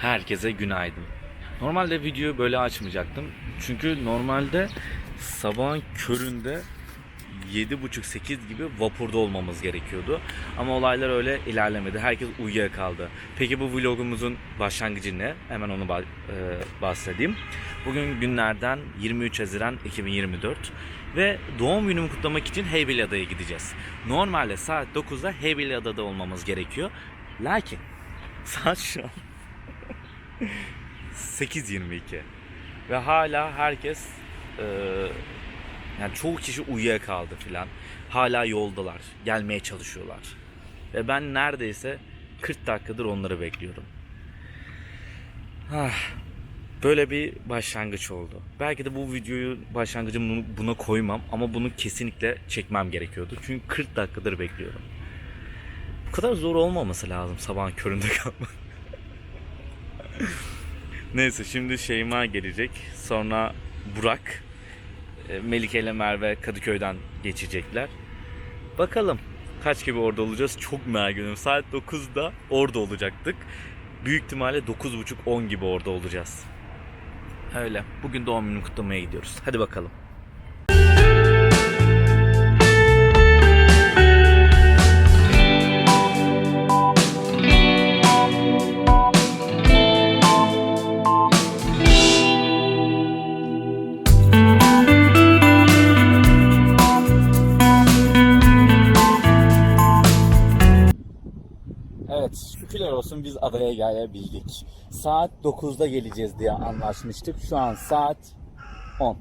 Herkese günaydın. Normalde videoyu böyle açmayacaktım. Çünkü normalde sabahın köründe 7.30-8 gibi vapurda olmamız gerekiyordu. Ama olaylar öyle ilerlemedi. Herkes uyuyakaldı. Peki bu vlogumuzun başlangıcı ne? Hemen onu e, bahsedeyim. Bugün günlerden 23 Haziran 2024 ve doğum günümü kutlamak için Heybeliada'ya gideceğiz. Normalde saat 9'da Heybeliada'da olmamız gerekiyor. Lakin saat şu an 8.22 ve hala herkes e, yani çoğu kişi uyuyakaldı filan. Hala yoldalar. Gelmeye çalışıyorlar. Ve ben neredeyse 40 dakikadır onları bekliyorum. Ah, böyle bir başlangıç oldu. Belki de bu videoyu başlangıcımı buna koymam ama bunu kesinlikle çekmem gerekiyordu. Çünkü 40 dakikadır bekliyorum. Bu kadar zor olmaması lazım sabahın köründe kalmak. Neyse şimdi Şeyma gelecek. Sonra Burak. e, Melike ile Merve Kadıköy'den geçecekler. Bakalım kaç gibi orada olacağız çok merak ediyorum. Saat 9'da orada olacaktık. Büyük ihtimalle 9.30-10 gibi orada olacağız. Öyle. Bugün doğum günümü kutlamaya gidiyoruz. Hadi bakalım. Şükürler olsun biz adaya gelebildik. Saat 9'da geleceğiz diye anlaşmıştık. Şu an saat 10.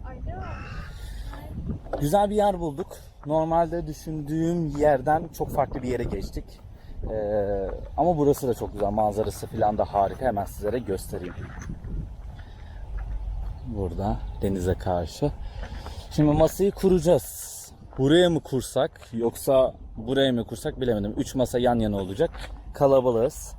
Güzel bir yer bulduk. Normalde düşündüğüm yerden çok farklı bir yere geçtik. Ee, ama burası da çok güzel. Manzarası falan da harika. Hemen sizlere göstereyim. Burada denize karşı. Şimdi masayı kuracağız. Buraya mı kursak yoksa buraya mı kursak bilemedim. Üç masa yan yana olacak. Kalabalığız.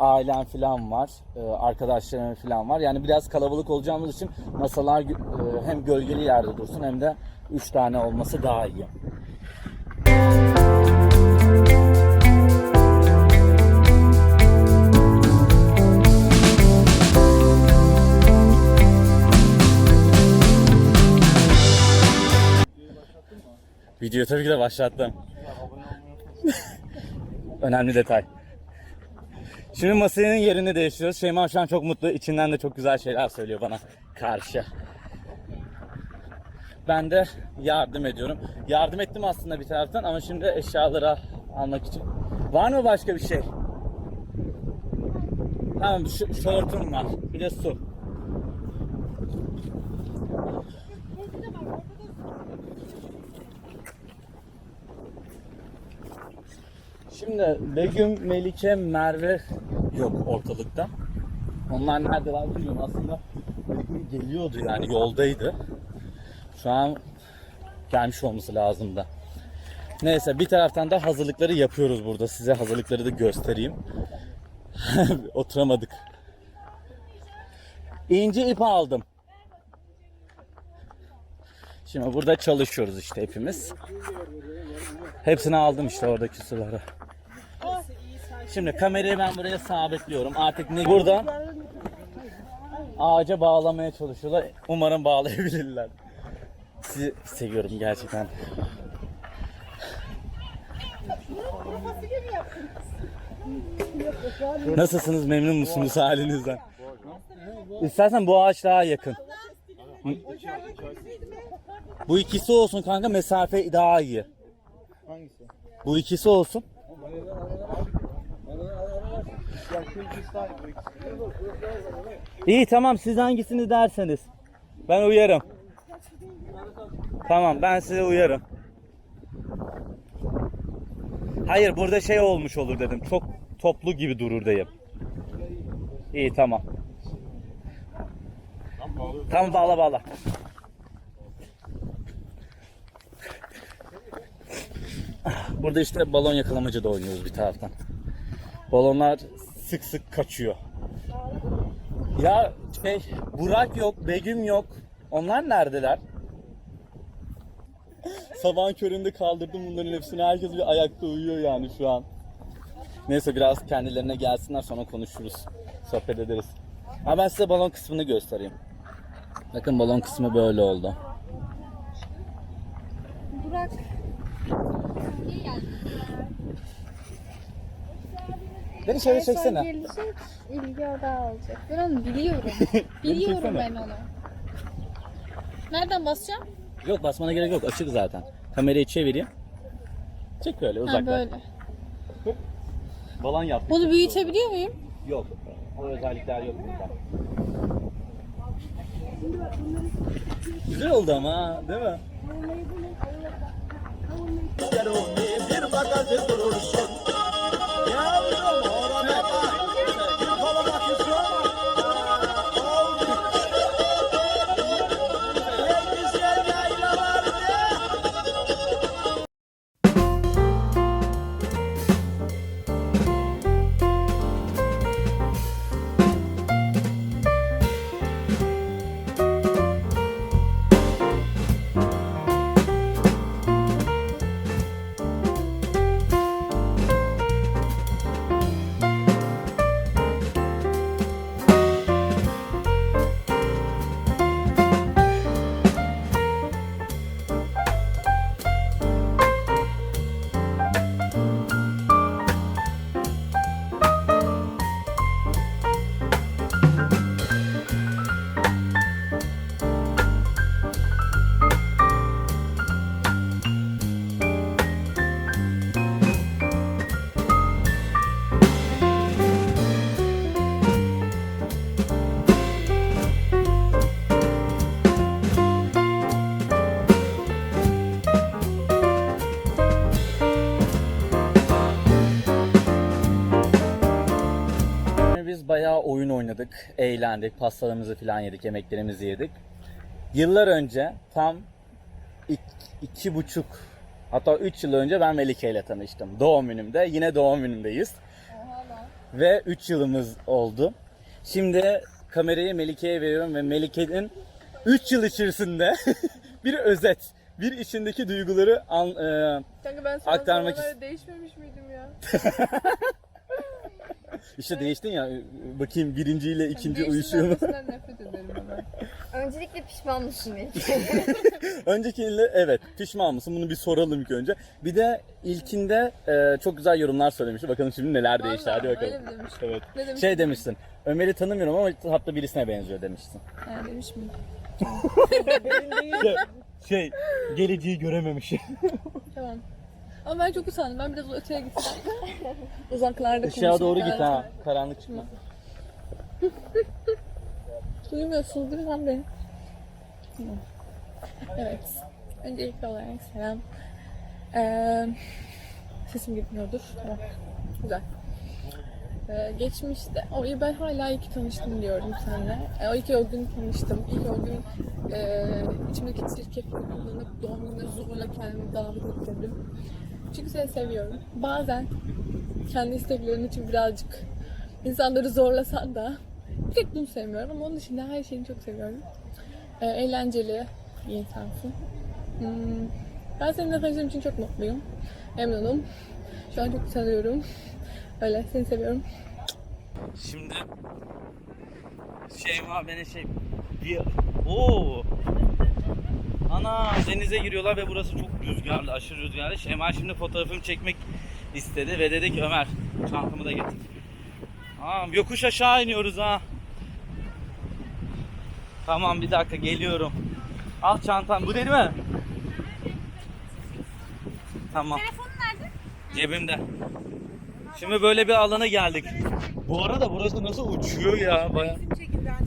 Ailem falan var. Ee, Arkadaşlarım falan var. Yani biraz kalabalık olacağımız için masalar e, hem gölgeli yerde dursun hem de üç tane olması daha iyi. Videoyu tabii ki de başlattım. Önemli detay. Şimdi masanın yerini değiştiriyoruz. Şeyma şu an çok mutlu. İçinden de çok güzel şeyler söylüyor bana karşı. Ben de yardım ediyorum. Yardım ettim aslında bir taraftan ama şimdi eşyaları almak için. Var mı başka bir şey? Tamam şortum var. Bir de su. Şimdi Begüm, Melike, Merve yok ortalıkta. Onlar neredeler bilmiyorum aslında. Begüm geliyordu yani yoldaydı. Şu an gelmiş olması lazım da. Neyse bir taraftan da hazırlıkları yapıyoruz burada. Size hazırlıkları da göstereyim. Oturamadık. İnce ip aldım. Şimdi burada çalışıyoruz işte hepimiz. Hepsini aldım işte oradaki suları. Şimdi kamerayı ben buraya sabitliyorum. Artık ne burada ağaca bağlamaya çalışıyorlar. Umarım bağlayabilirler. Sizi seviyorum gerçekten. Nasılsınız? Memnun musunuz halinizden? İstersen bu ağaç daha yakın. Bu ikisi olsun kanka mesafe daha iyi. Bu ikisi olsun. İyi tamam siz hangisini derseniz. Ben uyarım. Tamam ben size uyarım. Hayır burada şey olmuş olur dedim. Çok toplu gibi durur diyeyim. İyi tamam. Tamam bağla bağla. Burada işte balon yakalamacı da oynuyoruz bir taraftan. Balonlar sık sık kaçıyor. Ya şey Burak yok, Begüm yok. Onlar neredeler? Sabahın köründe kaldırdım bunların hepsini. Herkes bir ayakta uyuyor yani şu an. Neyse biraz kendilerine gelsinler sonra konuşuruz. sohbet ederiz. Ama ben size balon kısmını göstereyim. Bakın balon kısmı böyle oldu. Burak. Beni şöyle En son çeksene. gelecek, ilgi odağı alacak. Ben onu biliyorum. biliyorum çeksene. ben onu. Nereden basacağım? Yok basmana gerek yok açık zaten. Kamerayı çevireyim. Çek böyle Ha uzaktan. böyle. Balon yaptık. Bunu büyütebiliyor muyum? Yok. O özellikler yok bunda. Güzel oldu ama ha, değil mi? bir magazin durursun. Oynadık, eğlendik, pastalarımızı falan yedik, yemeklerimizi yedik. Yıllar önce tam iki, iki buçuk hatta üç yıl önce ben Melike ile tanıştım. Doğum günümde. Yine doğum günündeyiz. Ve 3 yılımız oldu. Şimdi kamerayı Melike'ye veriyorum ve Melike'nin 3 yıl içerisinde bir özet, bir içindeki duyguları an, e, Kanka ben sana Aktarmak zamanlarda değişmemiş miydim ya? işte değiştin ya bakayım birinciyle ikinci uyuşuyor mu? Değiştirmesinden nefret ederim ben. Öncelikle pişman mısın ilk? Öncekiyle evet pişman mısın bunu bir soralım ilk önce. Bir de ilkinde e, çok güzel yorumlar söylemişti. Bakalım şimdi neler değişti hadi bakalım. öyle mi demiş? Evet. Ne demiş? Şey demiştin. Ömer'i tanımıyorum ama tatlı birisine benziyor demiştin. Ha, demiş mi? Şey, şey geleceği görememiş. Tamam. Ama ben çok usandım. Ben biraz öteye gitsem. Uzaklarda Işığa doğru git ha. Karanlık çıkma. Duymuyorsunuz değil mi lan beni? Evet. Öncelikli olarak selam. Ee, sesim gitmiyordur. Tamam. Güzel. Ee, geçmişte, o ben hala iyi ki tanıştım diyorum seninle. E, o iyi ki o gün tanıştım. İyi ki o gün e, içimdeki çirkefliği kullanıp doğum gününe zorla kendimi davet ettirdim. Çünkü seni seviyorum. Bazen kendi isteklerin için birazcık insanları zorlasan da bir tek bunu sevmiyorum ama onun dışında her şeyini çok seviyorum. Ee, eğlenceli bir insansın. Hmm, ben seninle tanıştığım için çok mutluyum. Memnunum. Şu an çok sanıyorum. Öyle seni seviyorum. Şimdi Şeyma beni şey bir Oo. Ana denize giriyorlar ve burası çok rüzgarlı, aşırı rüzgarlı. Şeyma şimdi fotoğrafımı çekmek istedi ve dedi ki Ömer çantamı da getir. Aa, yokuş aşağı iniyoruz ha. Tamam bir dakika geliyorum. Al çantam. Bu değil mi? Tamam. Telefonun nerede? Cebimde. Şimdi böyle bir alana geldik. Bu arada burası nasıl uçuyor ya baya. çekildi, ben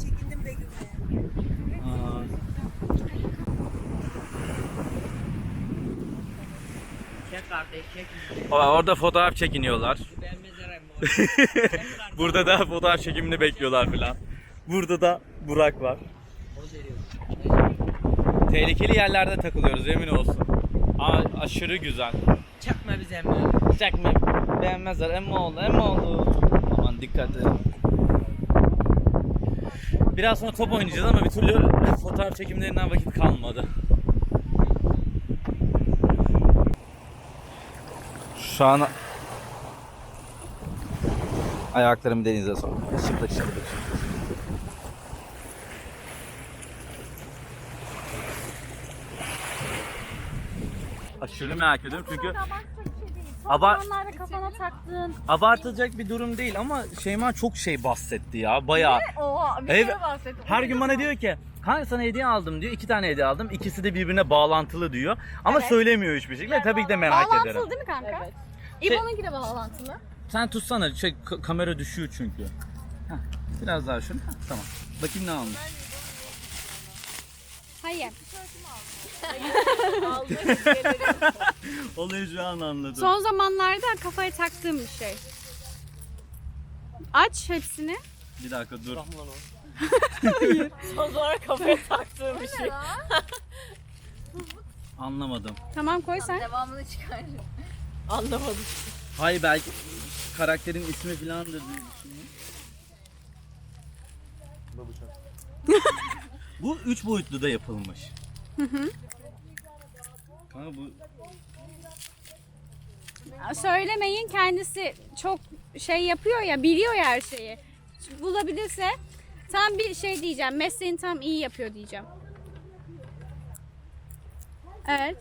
Çek kardeş, çek. Orada fotoğraf çekiniyorlar. Ben. Burada da fotoğraf çekimini bekliyorlar filan. Burada da Burak var. Tehlikeli yerlerde takılıyoruz emin olsun. A- aşırı güzel. Çakma bize mi? Çekme beğenmezler emmi oldu emmi oldu. Aman dikkat edin. Biraz sonra top oynayacağız ama bir türlü fotoğraf çekimlerinden vakit kalmadı. Şu an Ayaklarımı denize sok. Şıplık şıplık. Aşırı merak ediyorum çünkü Aba- Zamanlarda kafana taktığın. abartılacak bir durum değil ama Şeyma çok şey bahsetti ya bayağı. Oha bir Evet. kere bahsettim. Her gün bana diyor ki kanka sana hediye aldım diyor. iki tane hediye aldım. İkisi de birbirine bağlantılı diyor. Ama söylemiyor hiçbir şekilde. Tabii ki de merak Bağlantılı ederim. değil mi kanka? Evet. İbo'nunki de bağlantılı. Sen tutsana şey, ka- kamera düşüyor çünkü. Heh, biraz daha şunu. Heh, tamam. Bakayım ne almış. Hayır. Olayı şu an anladım. Son zamanlarda kafaya taktığım bir şey. Aç hepsini. Bir dakika dur. Son sonra kafaya taktığım bir şey. Anlamadım. Tamam koy sen. Devamını çıkar. Anlamadım. Hayır belki karakterin ismi filandır diye düşünüyorum. bu üç boyutlu da yapılmış. Hı hı. Kanka bu Söylemeyin kendisi çok şey yapıyor ya biliyor ya her şeyi. Bulabilirse tam bir şey diyeceğim. Mesleğini tam iyi yapıyor diyeceğim. Evet.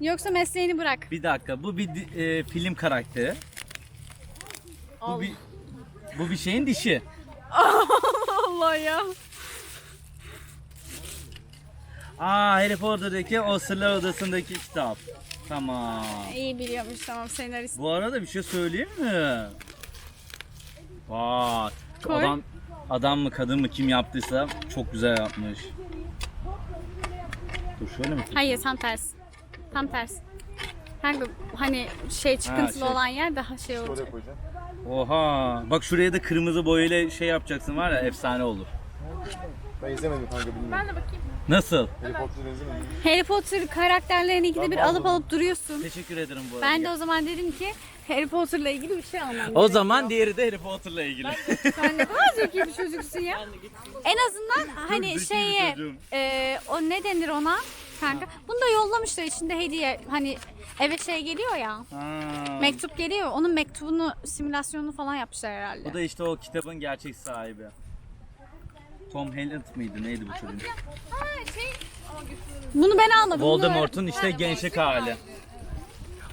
Yoksa mesleğini bırak. bir dakika bu bir di- e, film karakteri. Bu bir bu bir şeyin dişi. Allah ya. Aa Harry Potter'daki o Sırlar Odası'ndaki kitap. Tamam. İyi biliyormuş tamam senarist. Bu arada bir şey söyleyeyim mi? Vay. Koy. Adam adam mı kadın mı kim yaptıysa çok güzel yapmış. Dur şöyle mi? Hayır tam tersi. Tam tersi. Kanka hani şey çıkıntılı şey. olan yer daha şey olacak. Oha. Bak şuraya da kırmızı boyayla şey yapacaksın var ya efsane olur. Ben izlemedim kanka bilmiyorum. Nasıl? Harry Potter'ı izlemedim. Harry Potter karakterlerini ikide bir alıp alıp duruyorsun. Teşekkür ederim bu arada. Ben de o zaman dedim ki Harry Potter'la ilgili bir şey almam O zaman diğeri de Harry Potter'la ilgili. Sen ne kadar zeki bir çocuksun ya. En azından hani zeki bir şeye çocuğum. e, o ne denir ona kanka. Bunu da yollamışlar içinde hediye hani eve şey geliyor ya. Ha. Mektup geliyor. Onun mektubunu simülasyonunu falan yapmışlar herhalde. Bu da işte o kitabın gerçek sahibi. Tom Holland mıydı? Neydi bu çocuğun? Bunu ben almadım. bunu Voldemort'un işte gençlik hali.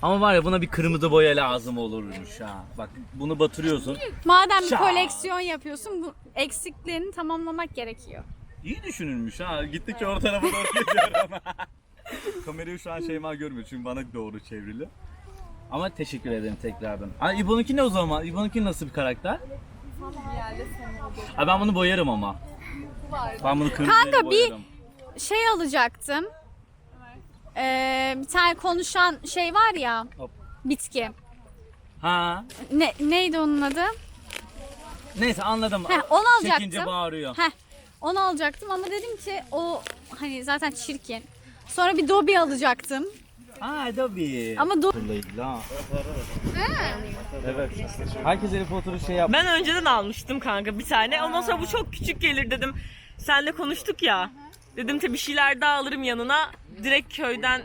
Ama var ya buna bir kırmızı boya lazım olurmuş ha. Bak bunu batırıyorsun. Madem bir Şak. koleksiyon yapıyorsun bu eksiklerini tamamlamak gerekiyor. İyi düşünülmüş ha. Gittikçe o tarafa doğru gidiyorum. Kamerayı şu an Şeyma görmüyor çünkü bana doğru çevrili. Ama teşekkür ederim tekrardan. Aa, İbo'nunki ne o zaman? İbo'nunki nasıl bir karakter? Ha, ben bunu boyarım ama. Ben bunu kırmızıya Kanka, bir- boyarım. Şey alacaktım. Ee, bir tane konuşan şey var ya. Hop. Bitki. Ha. Ne, neydi onun adı? Neyse anladım. Heh, onu Çekince alacaktım. bağırıyor. Heh, onu alacaktım ama dedim ki o hani zaten çirkin. Sonra bir Dobby alacaktım. Aa Dobby. Ama do ha. Evet. Herkes Harry Potter'ı şey yap. Ben önceden almıştım kanka bir tane. Ondan sonra bu çok küçük gelir dedim. Senle konuştuk ya. Dedim te bir şeyler daha alırım yanına. Direkt köyden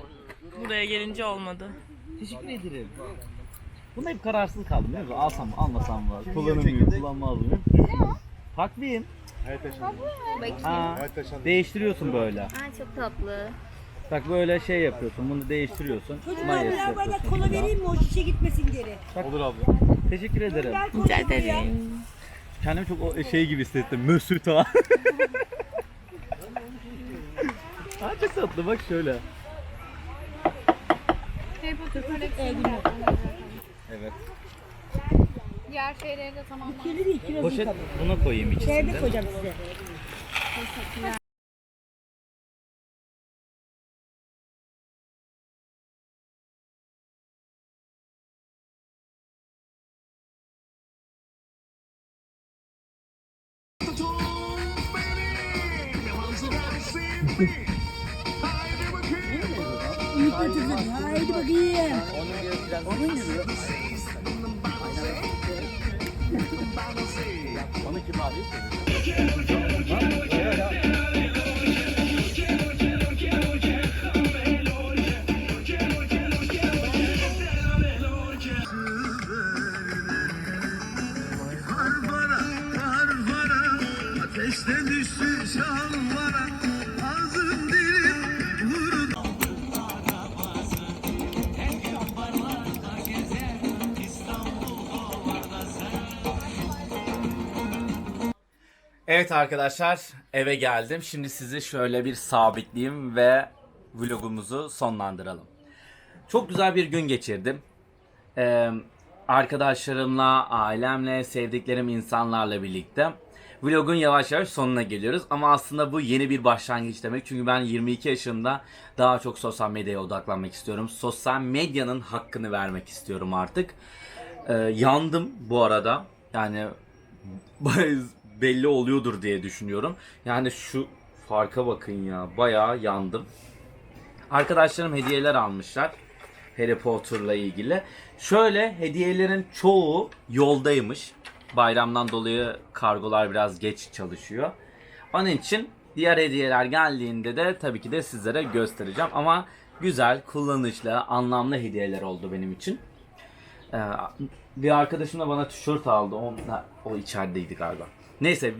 buraya gelince olmadı. Teşekkür ederim. Bunda hep kararsız kaldım biliyor musun? Alsam mı almasam mı? Kullanır mıyım, kullanmaz mıyım? Takvim. Hayat yaşandı. Ha, Hayat yaşandı. değiştiriyorsun böyle. Aa, çok tatlı. Bak böyle şey yapıyorsun, bunu değiştiriyorsun. Çocuklar bana yapıyorsun. kola vereyim mi o şişe gitmesin geri. Olur abla. Teşekkür ederim. Rica ederim. Kendimi çok o şey gibi hissettim. Mösüt ha. Aa, çok tatlı bak şöyle. Harry Potter koleksiyonu. Evet. Diğer şeyleri de kirazı Poşet buna koyayım ikisini Şerbet de. koyacağım size. Haydi bakayım. Onu kim abi? Evet arkadaşlar eve geldim. Şimdi sizi şöyle bir sabitleyeyim ve vlogumuzu sonlandıralım. Çok güzel bir gün geçirdim. Ee, arkadaşlarımla, ailemle, sevdiklerim insanlarla birlikte. Vlogun yavaş yavaş sonuna geliyoruz ama aslında bu yeni bir başlangıç demek. Çünkü ben 22 yaşında daha çok sosyal medyaya odaklanmak istiyorum. Sosyal medyanın hakkını vermek istiyorum artık. Ee, yandım bu arada. Yani belli oluyordur diye düşünüyorum. Yani şu farka bakın ya. Bayağı yandım. Arkadaşlarım hediyeler almışlar. Harry Potter'la ilgili. Şöyle hediyelerin çoğu yoldaymış. Bayramdan dolayı kargolar biraz geç çalışıyor. Onun için diğer hediyeler geldiğinde de tabii ki de sizlere göstereceğim. Ama güzel, kullanışlı, anlamlı hediyeler oldu benim için. Ee, bir arkadaşım da bana tişört aldı. O, o içerideydi galiba. Neyse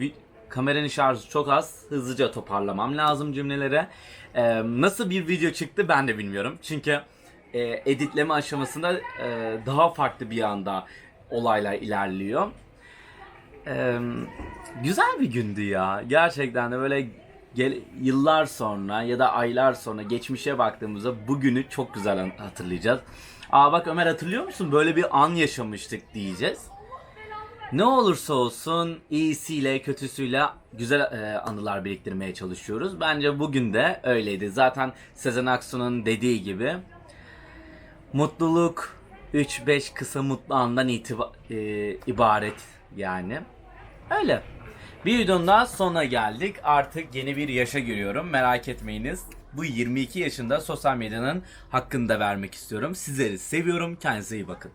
kameranın şarjı çok az. Hızlıca toparlamam lazım cümlelere. Ee, nasıl bir video çıktı ben de bilmiyorum. Çünkü e, editleme aşamasında e, daha farklı bir anda olaylar ilerliyor. Ee, güzel bir gündü ya. Gerçekten de böyle gel- yıllar sonra ya da aylar sonra geçmişe baktığımızda bugünü çok güzel hatırlayacağız. Aa bak Ömer hatırlıyor musun? Böyle bir an yaşamıştık diyeceğiz. Ne olursa olsun iyisiyle kötüsüyle güzel e, anılar biriktirmeye çalışıyoruz. Bence bugün de öyleydi. Zaten Sezen Aksu'nun dediği gibi mutluluk 3-5 kısa mutlu andan itiba- e, ibaret yani. Öyle. Bir videonun daha sonuna geldik. Artık yeni bir yaşa giriyorum. Merak etmeyiniz. Bu 22 yaşında sosyal medyanın hakkını da vermek istiyorum. Sizleri seviyorum. Kendinize iyi bakın.